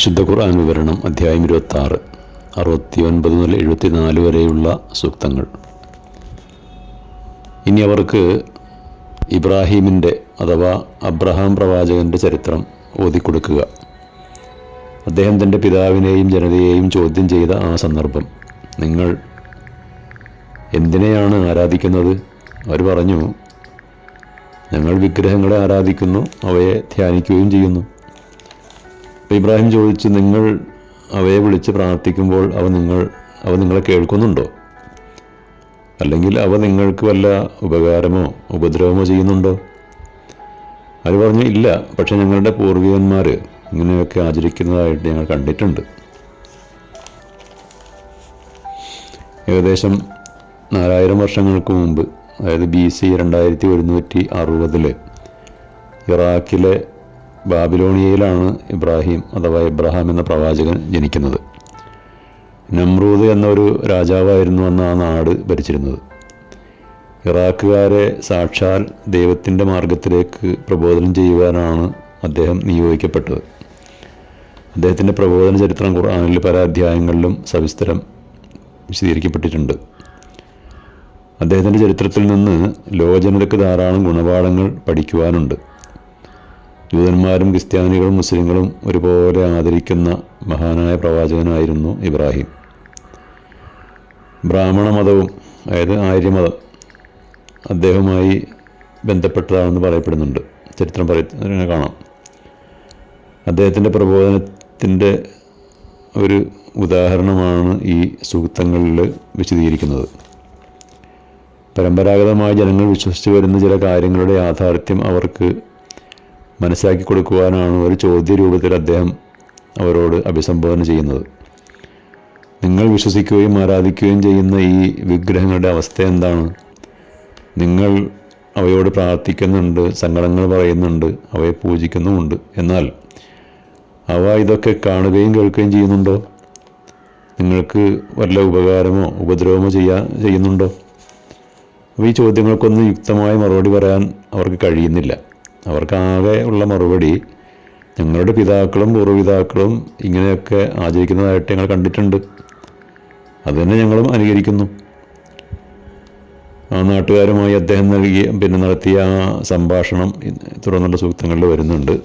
വിശുദ്ധ ഖുർആൻ വിവരണം അധ്യായം ഇരുപത്തി ആറ് അറുപത്തി ഒൻപത് മുതൽ എഴുപത്തിനാല് വരെയുള്ള സൂക്തങ്ങൾ. ഇനി അവർക്ക് ഇബ്രാഹീമിന്റെ അഥവാ അബ്രഹാം പ്രവാചകന്റെ ചരിത്രം ഓതിക്കൊടുക്കുക. അദ്ദേഹം തന്റെ പിതാവിനെയും ജനതയെയും ചോദ്യം ചെയ്ത ആ സന്ദർഭം. നിങ്ങൾ എന്തിനെയാണ് ആരാധിക്കുന്നത്? അവർ പറഞ്ഞു ഞങ്ങൾ വിഗ്രഹങ്ങളെ ആരാധിക്കുന്നു അവയെ ധ്യാനിക്കുകയും ചെയ്യുന്നു. ഇബ്രാഹിം ചോദിച്ചു നിങ്ങൾ അവയെ വിളിച്ച് പ്രാർത്ഥിക്കുമ്പോൾ അവ നിങ്ങൾ അവ നിങ്ങളെ കേൾക്കുന്നുണ്ടോ? അല്ലെങ്കിൽ അവ നിങ്ങൾക്ക് വല്ല ഉപകാരമോ ഉപദ്രവമോ ചെയ്യുന്നുണ്ടോ? അവർ പറഞ്ഞു ഇല്ല പക്ഷെ ഞങ്ങളുടെ പൂർവികന്മാർ ഇങ്ങനെയൊക്കെ ആചരിക്കുന്നതായിട്ട് ഞങ്ങൾ കണ്ടിട്ടുണ്ട്. ഏകദേശം നാലായിരം വർഷങ്ങൾക്ക് മുമ്പ് അതായത് ബി സി രണ്ടായിരത്തി ഒരുന്നൂറ്റി അറുപതിൽ ഇറാഖിലെ ബാബിലോണിയയിലാണ് ഇബ്രാഹിം അഥവാ ഇബ്രാഹാം എന്ന പ്രവാചകൻ ജനിക്കുന്നത്. നമ്രൂദ് എന്നൊരു രാജാവായിരുന്നു അന്ന് ആ നാട് ഭരിച്ചിരുന്നത്. ഇറാഖുകാരെ സാക്ഷാൽ ദൈവത്തിന്റെ മാർഗത്തിലേക്ക് പ്രബോധനം ചെയ്യുവാനാണ് അദ്ദേഹം നിയോഗിക്കപ്പെട്ടത്. അദ്ദേഹത്തിന്റെ പ്രബോധന ചരിത്രം ഖുർആാനിൽ പല അധ്യായങ്ങളിലും സവിസ്തരം വിശദീകരിക്കപ്പെട്ടിട്ടുണ്ട്. അദ്ദേഹത്തിന്റെ ചരിത്രത്തിൽ നിന്ന് ലോകജനതയ്ക്ക് ധാരാളം ഗുണപാഠങ്ങൾ പഠിക്കുവാനുണ്ട്. ജൂതന്മാരും ക്രിസ്ത്യാനികളും മുസ്ലിങ്ങളും ഒരുപോലെ ആദരിക്കുന്ന മഹാനായ പ്രവാചകനായിരുന്നു ഇബ്രാഹിം. ബ്രാഹ്മണ മതവും അതായത് ആര്യമതം അദ്ദേഹവുമായി ബന്ധപ്പെട്ടതാണെന്ന് പറയപ്പെടുന്നുണ്ട്. ചരിത്രം പറയുന്നതിനെ കാണാം. അദ്ദേഹത്തിന്റെ പ്രബോധനത്തിന്റെ ഒരു ഉദാഹരണമാണ് ഈ സൂക്തങ്ങളിൽ വിശദീകരിക്കുന്നത്. പരമ്പരാഗതമായി ജനങ്ങൾ വിശ്വസിച്ച് വരുന്ന ചില കാര്യങ്ങളുടെ യാഥാർത്ഥ്യം അവർക്ക് മനസ്സിലാക്കി കൊടുക്കുവാനാണ് ഒരു ചോദ്യ രൂപത്തിൽ അദ്ദേഹം അവരോട് അഭിസംബോധന ചെയ്യുന്നത്. നിങ്ങൾ വിശ്വസിക്കുകയും ആരാധിക്കുകയും ചെയ്യുന്ന ഈ വിഗ്രഹങ്ങളുടെ അവസ്ഥ എന്താണ്? നിങ്ങൾ അവയോട് പ്രാർത്ഥിക്കുന്നുണ്ട് സങ്കടങ്ങൾ പറയുന്നുണ്ട് അവയെ പൂജിക്കുന്നുമുണ്ട്. എന്നാൽ അവ ഇതൊക്കെ കാണുകയും കേൾക്കുകയും ചെയ്യുന്നുണ്ടോ? നിങ്ങൾക്ക് വല്ല ഉപകാരമോ ഉപദ്രവമോ ചെയ്യാ ചെയ്യുന്നുണ്ടോ? അപ്പോൾ ഈ ചോദ്യങ്ങൾക്കൊന്നും യുക്തമായ മറുപടി പറയാൻ അവർക്ക് കഴിയുന്നില്ല. അവർക്കാകെ ഉള്ള മറുപടി ഞങ്ങളുടെ പിതാക്കളും പൂർവപിതാക്കളും ഇങ്ങനെയൊക്കെ ആചരിക്കുന്നതായിട്ട് ഞങ്ങൾ കണ്ടിട്ടുണ്ട്. അത് തന്നെ ഞങ്ങളും അനുകരിക്കുന്നു. ആ നാട്ടുകാരുമായി അദ്ദേഹം നൽകിയ പിന്നെ നടത്തിയ ആ സംഭാഷണം തുടർന്നുള്ള സൂക്തങ്ങളിൽ വരുന്നുണ്ട്.